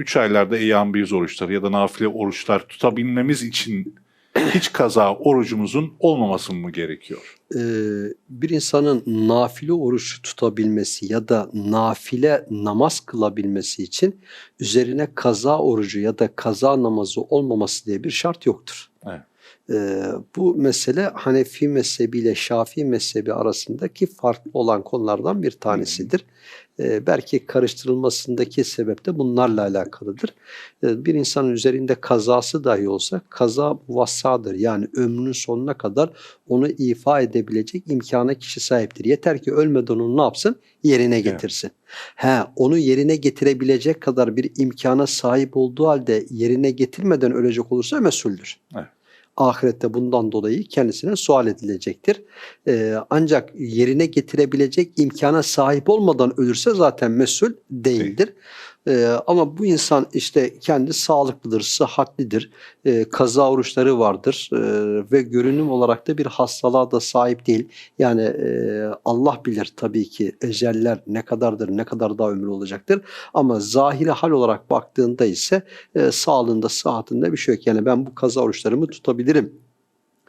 3 aylarda eyyam bir oruçları ya da nafile oruçlar tutabilmemiz için hiç kaza orucumuzun olmaması mı gerekiyor? Ee, bir insanın nafile oruç tutabilmesi ya da nafile namaz kılabilmesi için üzerine kaza orucu ya da kaza namazı olmaması diye bir şart yoktur. Evet. Ee, bu mesele Hanefi mezhebi ile Şafii mezhebi arasındaki farklı olan konulardan bir tanesidir. Ee, belki karıştırılmasındaki sebep de bunlarla alakalıdır. Ee, bir insanın üzerinde kazası dahi olsa kaza muvassadır. Yani ömrünün sonuna kadar onu ifa edebilecek imkana kişi sahiptir. Yeter ki ölmeden onu ne yapsın? Yerine getirsin. He, onu yerine getirebilecek kadar bir imkana sahip olduğu halde yerine getirmeden ölecek olursa mesuldür. Evet. Ahirette bundan dolayı kendisine sual edilecektir. Ee, ancak yerine getirebilecek imkana sahip olmadan ölürse zaten mesul değildir. Ee, ama bu insan işte kendi sağlıklıdır, sıhhatlidir, ee, kaza oruçları vardır ee, ve görünüm olarak da bir hastalığa da sahip değil. Yani e, Allah bilir tabii ki eceller ne kadardır, ne kadar daha ömrü olacaktır. Ama zahiri hal olarak baktığında ise e, sağlığında, sıhhatinde bir şey yok. Yani ben bu kaza oruçlarımı tutabilirim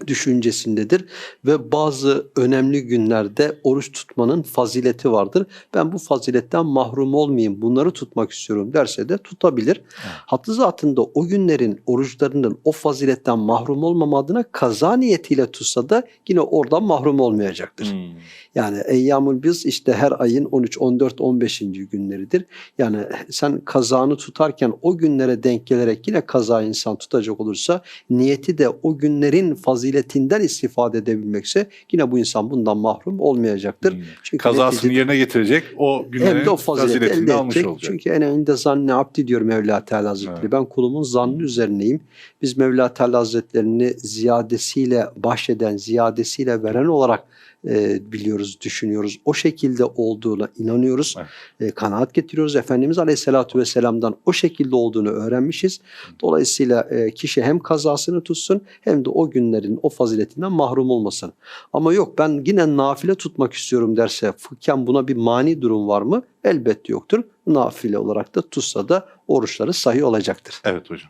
düşüncesindedir ve bazı önemli günlerde oruç tutmanın fazileti vardır. Ben bu faziletten mahrum olmayayım, bunları tutmak istiyorum derse de tutabilir. Hattı zatında o günlerin oruçlarının o faziletten mahrum olmama adına kaza niyetiyle tutsa da yine oradan mahrum olmayacaktır. Hmm. Yani eyyamul biz işte her ayın 13, 14, 15. günleridir. Yani sen kazanı tutarken o günlere denk gelerek yine kaza insan tutacak olursa niyeti de o günlerin faziletinden istifade edebilmekse yine bu insan bundan mahrum olmayacaktır. Hmm. Çünkü Kazasını neticede- yerine getirecek o hem günlerin de o fazileti faziletini elde almış edecek. olacak. Çünkü en önde zanne abdi diyor Mevla Teala Hazretleri. Evet. Ben kulumun zannı üzerineyim. Biz Mevla Teala Hazretlerini ziyadesiyle bahşeden, ziyadesiyle veren olarak e, biliyoruz, düşünüyoruz. O şekilde olduğuna inanıyoruz. E, kanaat getiriyoruz. Efendimiz Aleyhisselatü Vesselam'dan o şekilde olduğunu öğrenmişiz. Dolayısıyla e, kişi hem kazasını tutsun hem de o günlerin o faziletinden mahrum olmasın. Ama yok ben yine nafile tutmak istiyorum derse fıkhen buna bir mani durum var mı? Elbette yoktur. Nafile olarak da tutsa da oruçları sahih olacaktır. Evet hocam.